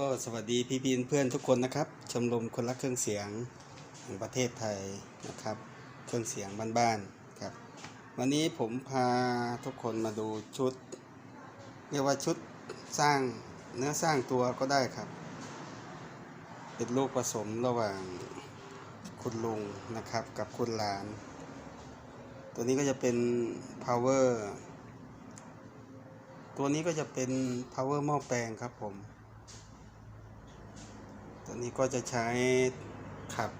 ก็สวัสดีพี่พีนเพื่อนทุกคนนะครับ ชมรมคนรักเครื่องเสียงแห่งประเทศไทยนะครับ เครื่องเสียงบ้านๆครับ วันนี้ผมพาทุกคนมาดูชุด เรียกว่าชุดสร้างเนื้อสร้างตัวก็ได้ครับ เป็นลูกผสมระหว่างคุณลุงนะครับกับคุณหลาน ตัวนี้ก็จะเป็น power ตัวนี้ก็จะเป็น power หม้อแปลงครับผม ตัวนี้ก็จะใช้ขับ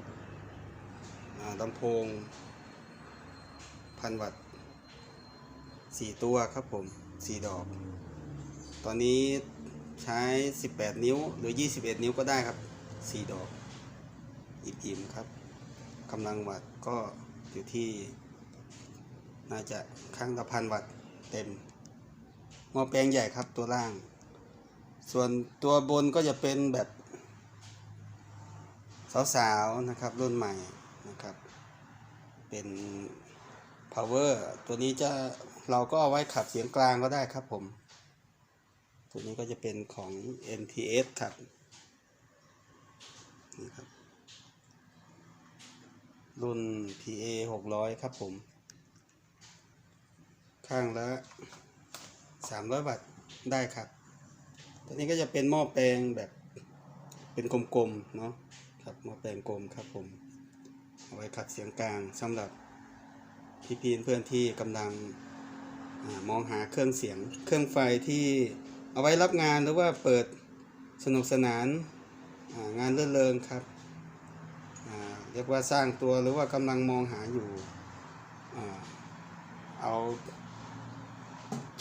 ลำโพงพันวัตต์สี่ตัวครับผมสี่ดอก ตอนนี้ใช้ 18 นิ้วหรือ 21 นิ้วก็ได้ครับสี่ดอกอิ่มๆครับกำลังวัตต์ก็อยู่ที่ น่าจะข้างละพันวัตต์เต็มหม้อแปลงใหญ่ครับตัวล่าง ส่วนตัวบนก็จะเป็นแบบ สาวๆนะครับรุ่นใหม่นะครับเป็น power ตัวนี้จะเราก็เอาไว้ขับเสียงกลางก็ได้ครับผม ตัวนี้ก็จะเป็นของ NTS ครับนี่ครับ รุ่น PA 600 ครับผม ข้างละ 300วัตต์ได้ครับ ตัวนี้ก็จะเป็นหม้อแปลงแบบเป็นกลมๆ เนาะ ครับหม้อแปลงกลมครับผมเอาไว้ขับเสียงกลางสำหรับพี่พีนเพื่อนที่กำลังอมองหาเครื่องเสียง เครื่องไฟที่เอาไว้รับงานหรือว่าเปิดสนุกสนานางานเลื่อนเริงครับเรียกว่าสร้างตัวหรือว่ากำลังมองหาอยู่อเอา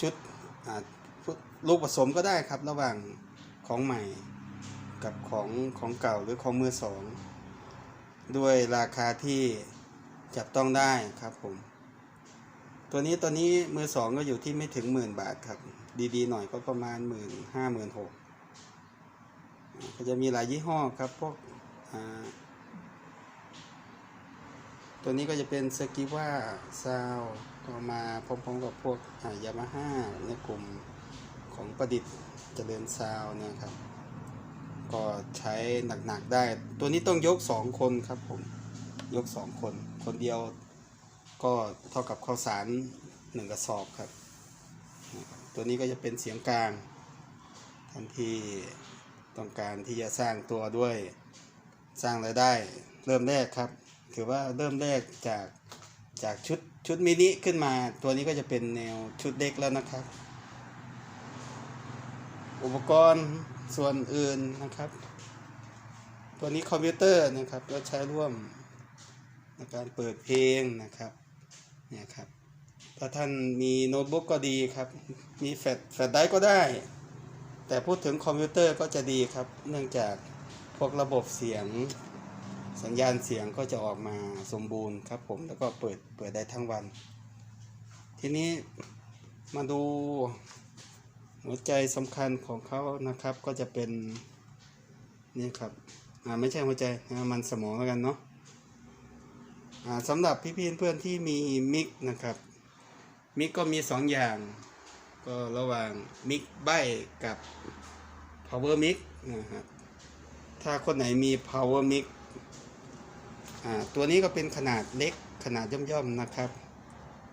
ชุดลูกผสมก็ได้ครับระหว่างของใหม่ กับของของเก่าหรือของมือสอง ด้วยราคาที่จับต้องได้ครับผม ตัวนี้ตัวนี้มือสองก็อยู่ที่ไม่ถึงหมื่นบาทครับ ดีๆหน่อยก็ประมาณหมื่นห้าหมื่นหกก็จะมีหลายยี่ห้อครับพวกตัวนี้ก็จะเป็นสกิว่าซาวก็มาพร้อมๆกับพวกยามาฮ่าในกลุ่มของประดิษฐ์เจริญซาวเนี่ยครับ ก็ใช้หนักๆได้ ตัวนี้ต้องยกสองคนครับผม ยกสองคน คนเดียวก็เท่ากับข้าวสารหนึ่งกระสอบครับ ตัวนี้ก็จะเป็นเสียงกลางท่านที่ต้องการที่จะสร้างตัวด้วยสร้างรายได้เริ่มแรกครับ ถือว่าเริ่มแรกจากจากชุดชุดมินิขึ้นมา ตัวนี้ก็จะเป็นแนวชุดเล็กแล้วนะครับ อุปกรณ์ ส่วนอื่นนะครับ ตัวนี้คอมพิวเตอร์นะครับก็ใช้ร่วมในการเปิดเพลงนะครับเนี่ยครับถ้าท่านมีโน้ตบุ๊กก็ดีครับ มีแฟลชแฟลชไดร์ก็ได้ แต่พูดถึงคอมพิวเตอร์ก็จะดีครับ เนื่องจากพวกระบบเสียงสัญญาณเสียงก็จะออกมาสมบูรณ์ครับผมแล้วก็เปิดเปิดได้ทั้งวัน ทีนี้มาดู หัวใจสำคัญของเขานะครับก็จะเป็นนี่ครับอ่าไม่ใช่หัวใจนะมันสมองแล้วกันเนาะอ่าสำหรับพี่ๆเพื่อนที่มีมิกนะครับมิกก็มีสองอย่าง ก็ระหว่างมิกใบกับ power mic นะครับถ้าคนไหนมี power mic อ่าตัวนี้ก็เป็นขนาดเล็กขนาดย่อมๆนะครับ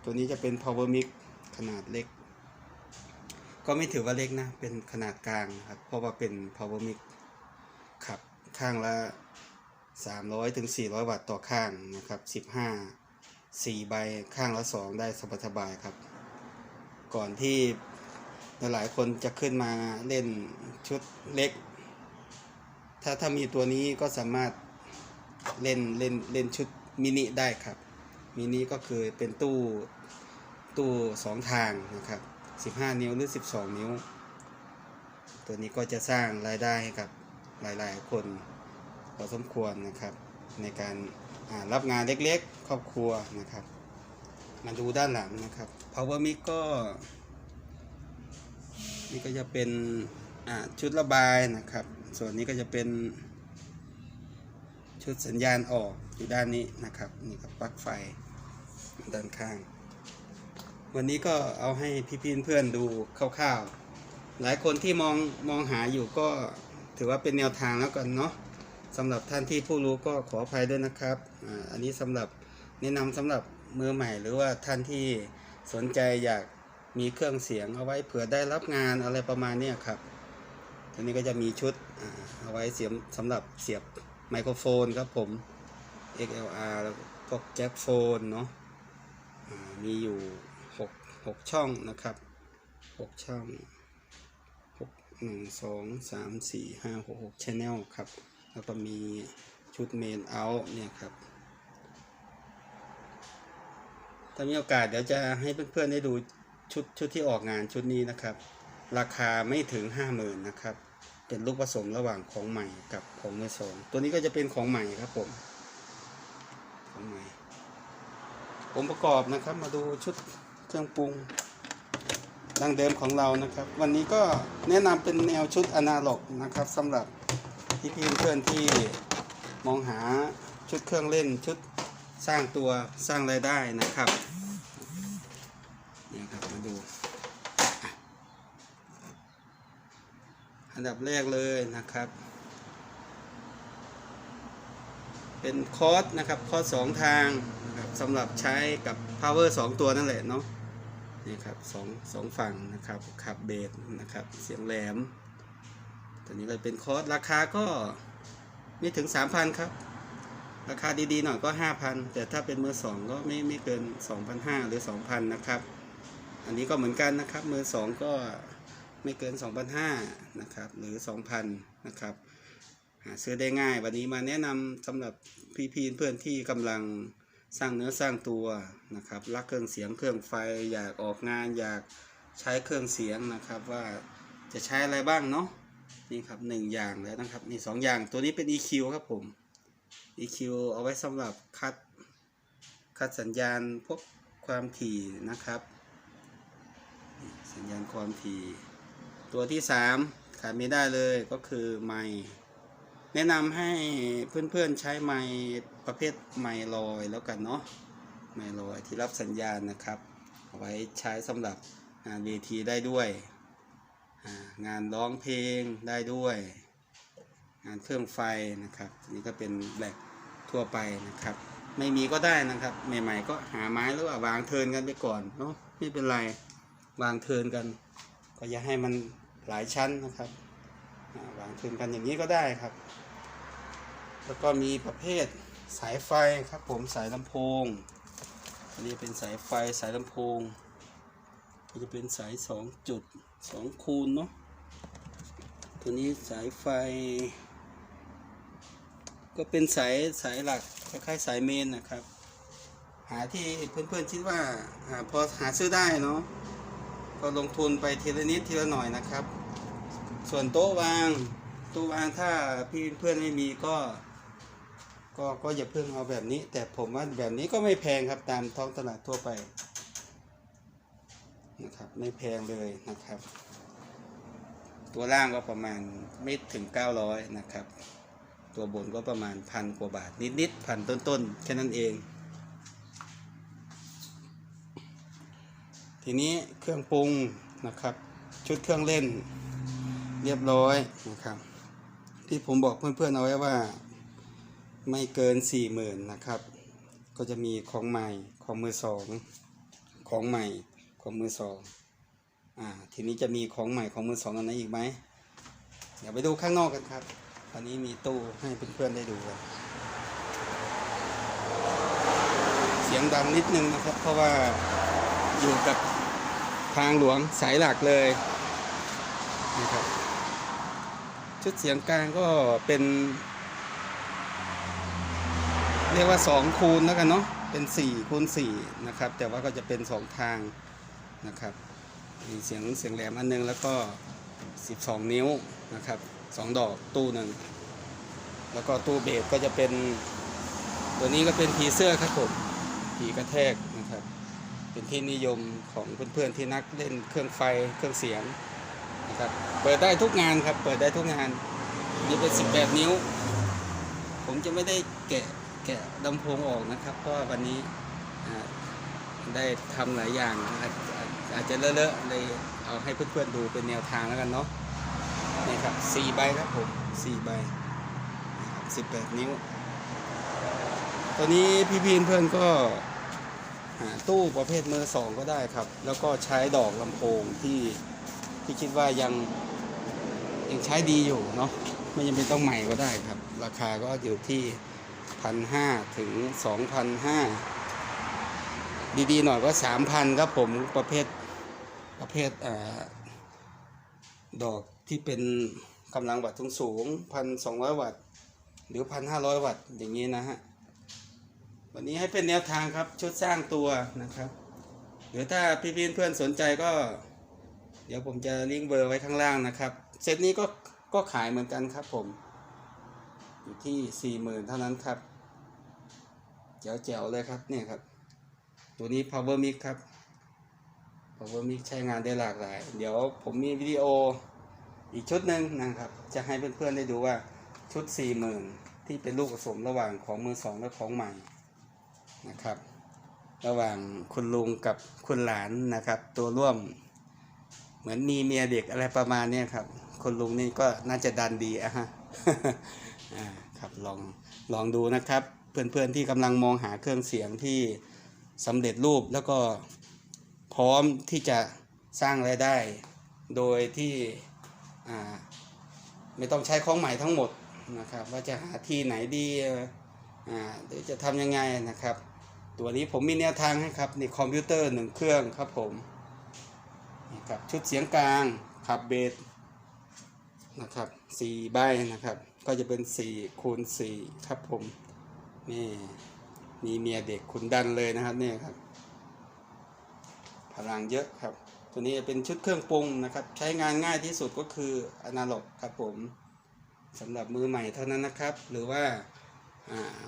ตัวนี้จะเป็น power mic ขนาดเล็ก ก็ไม่ถือว่าเล็กนะ เป็นขนาดกลางครับ เพราะว่าเป็น power mic ขับข้างละ 300ถึง400 วัตต์ต่อข้างนะครับ 15 4 ใบข้างละ 2 ได้สบายๆครับ ก่อนที่หลายคนจะขึ้นมาเล่นชุดเล็ก ถ้าถ้ามีตัวนี้ก็สามารถเล่นเล่นเล่นชุดมินิได้ครับ มินิก็คือเป็นตู้ตู้สองทางนะครับ 15 นิ้วหรือ 12 นิ้ว ตัวนี้ก็จะสร้างรายได้ให้กับหลายๆ คนพอสมควรนะครับ ในการรับงานเล็กๆ ครอบครัวนะครับ มาดูด้านหลังนะครับ power mic ก็ นี่ก็จะเป็นชุดระบายนะครับ ส่วนนี้ก็จะเป็นชุดสัญญาณออกอยู่ด้านนี้นะครับ นี่กับปลั๊กไฟด้านข้าง วันนี้ก็เอาให้พี่ๆเพื่อนดูคร่าวๆ หลายคนที่มองมองหาอยู่ก็ถือว่าเป็นแนวทางแล้วกันเนาะสำหรับท่านที่ผู้รู้ก็ขออภัยด้วยนะครับอ่าอันนี้สำหรับแนะนำสำหรับมือใหม่หรือว่าท่านที่สนใจอยากมีเครื่องเสียงเอาไว้เผื่อได้รับงานอะไรประมาณนี้ครับทีนี้ก็จะมีชุดเอาไว้เสียบสำหรับเสียบไมโครโฟนครับผม XLR แล้วก็แจ็คโฟนเนาะมีอยู่ 6 6ช่องนะครับ6ช่องหนึ่งสองสามสี่ห้าหกหกชแนลครับ แล้วก็มีชุดเมนเอาเนี่ยครับ ถ้ามีโอกาสเดี๋ยวจะให้เพื่อนๆได้ดูชุดชุดที่ออกงานชุดนี้นะครับ ราคาไม่ถึงห้าหมื่นนะครับ เป็นลูกผสมระหว่างของใหม่กับของมือสอง ตัวนี้ก็จะเป็นของใหม่ครับผม ของใหม่ ผมประกอบนะครับมาดูชุด เครื่องปรุงดังเดิมของเรานะครับ วันนี้ก็แนะนำเป็นแนวชุดอนาล็อกนะครับสำหรับพี่พี่เพื่อนๆที่มองหาชุดเครื่องเล่นชุดสร้างตัวสร้างรายได้นะครับนี่ครับมาดูอันดับแรกเลยนะครับ เป็นคอร์สนะครับคอร์สสองทางนะครับสำหรับใช้กับ power สองตัวนั่นแหละเนาะ นี่ครับสองสองฝั่งนะครับขับเบสนะครับ เสียงแหลม ตัวนี้เลยเป็นคอร์สราคาก็ไม่ถึง 3,000 ครับ ราคาดีๆหน่อยก็ 5,000 แต่ถ้าเป็นมือสองก็ไม่ไม่เกิน 2,500 หรือ 2,000 นะครับ อันนี้ก็เหมือนกันนะครับ มือสองก็ไม่เกิน 2,500 นะครับ หรือ 2,000 นะครับ หาซื้อได้ง่าย วันนี้มาแนะนำสำหรับพี่ๆเพื่อนที่กำลัง สร้างเนื้อสร้างตัวนะครับรักเครื่องเสียงเครื่องไฟอยากออกงานอยากใช้เครื่องเสียงนะครับว่าจะใช้อะไรบ้างเนาะนี่ครับหนึ่งอย่างแล้วนะครับมีสองอย่างตัวนี้เป็น EQ ครับผม EQ เอาไว้สำหรับคัดคัดสัญญาณพวกความถี่นะครับ สัญญาณความถี่ ตัวที่สามขาดไม่ได้เลยก็คือไมค์ แนะนำให้เพื่อนๆใช้ไมค์ประเภทไมค์ลอยแล้วกันเนาะไมค์ลอยที่รับสัญญาณนะครับเอาไว้ใช้สำหรับงานเวทีได้ด้วย งานร้องเพลงได้ด้วย งานเครื่องไฟนะครับนี่ก็เป็นแบล็กทั่วไปนะครับ ไม่มีก็ได้นะครับ ใหม่ๆก็หาไม้หรือว่าวางเทินกันไปก่อนเนาะไม่เป็นไรวางเทินกัน ก็อย่าให้มันหลายชั้นนะครับวางเทินกันอย่างนี้ก็ได้ครับ แล้วก็มีประเภทสายไฟครับผมสายลำโพง อันนี้เป็นสายไฟสายลำโพงก็จะเป็นสายสองจุดสองคูณเนาะตัวนี้สายไฟ ก็เป็นสายสายหลักคล้ายๆสายเมนนะครับ หาที่เพื่อนๆคิดว่าอาพอหาซื้อได้เนาะก็ลงทุนไปทีละนิดทีละหน่อยนะครับ ส่วนโต๊ะวาง โต๊ะวางถ้าพี่เพื่อนไม่มีก็ ก็ก็อย่าเพิ่งเอาแบบนี้ แต่ผมว่าแบบนี้ก็ไม่แพงครับตามท้องตลาดทั่วไปนะครับไม่แพงเลยนะครับ ตัวล่างก็ประมาณไม่ถึง 900 นะครับ ตัวบนก็ประมาณพันกว่าบาท นิดๆพันต้นๆ แค่นั้นเอง ทีนี้เครื่องปรุงนะครับ ชุดเครื่องเล่นเรียบร้อยนะครับ ที่ผมบอกเพื่อนๆเอาไว้ว่า ไม่เกินสี่หมื่นนะครับ ก็จะมีของใหม่ของมือสองของใหม่ของมือสองอ่าทีนี้จะมีของใหม่ของมือสองอันไหนอีกไหมเดี๋ยวไปดูข้างนอกกันครับตอนนี้มีตู้ให้เพื่อนๆได้ดูกันเสียงดังนิดนึงนะครับ เพราะว่าอยู่กับทางหลวงสายหลักเลยนะครับชุดเสียงกลางก็เป็น เรียกว่า 2 คูณแล้วกันเนาะเป็น4คูณ4นะครับ แต่ว่าก็จะเป็น 2 ทางนะครับมีเสียงเสียงแหลมอันนึงแล้วก็ 12 นิ้วนะครับ 2 ดอกตู้หนึ่งแล้วก็ตู้เบสก็จะเป็น ตัวนี้ก็เป็นผีเสื้อครับผมผีกระแทกนะครับ เป็นที่นิยมของเพื่อนๆที่นักเล่นเครื่องไฟเครื่องเสียงนะครับเปิดได้ทุกงานครับเปิดได้ทุกงานนี่เป็น 18 นิ้ว ผมจะไม่ได้แกะ แกะลำโพงออกนะครับ เพราะว่าวันนี้ได้ทำหลายอย่างอาจจะเลอะๆเลยเอาให้เพื่อนๆดูเป็นแนวทางแล้วกันเนาะนี่ครับสี่ใบครับผมสี่ใบสิบแปดนิ้ว ตัวนี้พี่พีนเพื่อนก็ตู้ประเภทมือสองก็ได้ครับ แล้วก็ใช้ดอกลำโพงที่ที่คิดว่ายังยังใช้ดีอยู่เนาะไม่จำเป็นต้องใหม่ก็ได้ครับ ราคาก็อยู่ที่ พันห้าถึงสองพันห้าดีๆ หน่อยก็สามพันครับผมประเภทประเภทอดอกที่เป็นกำลังวัตต์สูงพันสองร้อยวัตต์ หรือพันห้าร้อยวัตต์ อย่างนี้นะฮะ วันนี้ให้เป็นแนวทางครับ ชุดสร้างตัวนะครับ หรือถ้าพี่เพื่อนสนใจก็ เดี๋ยวผมจะลิงก์เบอร์ไว้ข้างล่างนะครับเซตนี้ก็ก็ขายเหมือนกันครับผม อยู่ที่สี่หมื่นเท่านั้นครับ แจ๋วๆเลยครับเนี่ยครับ ตัวนี้ power mix ครับ power mix ใช้งานได้หลากหลาย เดี๋ยวผมมีวิดีโออีกชุดหนึ่งนะครับ จะให้เพื่อนๆได้ดูว่าชุด 40,000 ที่เป็นลูกผสมระหว่างของมือสองและของใหม่นะครับ ระหว่างคุณลุงกับคุณหลานนะครับ ตัวร่วมเหมือนมีเมียเด็กอะไรประมาณนี้ครับคุณลุงนี่ก็น่าจะดันดีอะฮะอ่าครับลองลองดูนะครับ เพื่อนๆที่กำลังมองหาเครื่องเสียงที่สำเร็จรูปแล้วก็พร้อมที่จะสร้างรายได้ โดยที่ไม่ต้องใช้ของใหม่ทั้งหมดนะครับ ว่าจะหาที่ไหนดีหรือจะทำยังไงนะครับ ตัวนี้ผมมีแนวทางให้ครับในคอมพิวเตอร์หนึ่งเครื่องครับผมนี่ครับชุดเสียงกลางขับเบสนะครับสี่ใบนะครับ ก็จะเป็นสี่คูณสี่ครับผม นี่มีเมียเด็กคุณดันเลยนะครับนี่ครับ พลังเยอะครับ ตัวนี้เป็นชุดเครื่องปรุงนะครับ ใช้งานง่ายที่สุดก็คืออนาล็อกครับผมสำหรับมือใหม่เท่านั้นนะครับ หรือว่าอ่า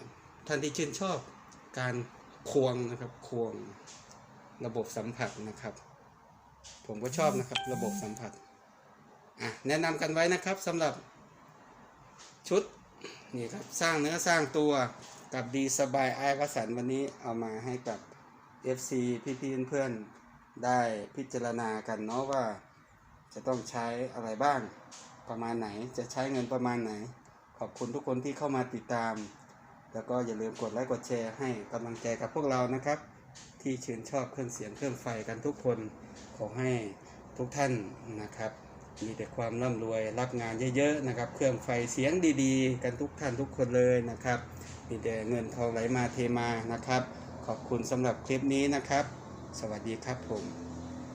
ท่านที่ชื่นชอบการควงนะครับควงระบบสัมผัสนะครับ ผมก็ชอบนะครับระบบสัมผัสอะแนะนำกันไว้นะครับสำหรับชุดนี่ครับสร้างเนื้อสร้างตัว กับดีสบายไอ้วสันวันนี้เอามาให้กับ FC พี่ๆเพื่อนๆได้พิจารณากันเนาะว่าจะต้องใช้อะไรบ้างประมาณไหนจะใช้เงินประมาณไหน ขอบคุณทุกคนที่เข้ามาติดตาม แล้วก็อย่าลืมกดไลค์กดแชร์ให้กำลังใจกับพวกเรานะครับ ที่ชื่นชอบเครื่องเสียงเครื่องไฟกันทุกคนขอให้ทุกท่านนะครับ มีแต่ความร่ำรวยรับงานเยอะๆนะครับ เครื่องไฟเสียงดีๆ กันทุกท่านทุกคนเลยนะครับ มีแต่เงินทองไหลมาเทมานะครับ ขอบคุณสำหรับคลิปนี้นะครับ สวัสดีครับผม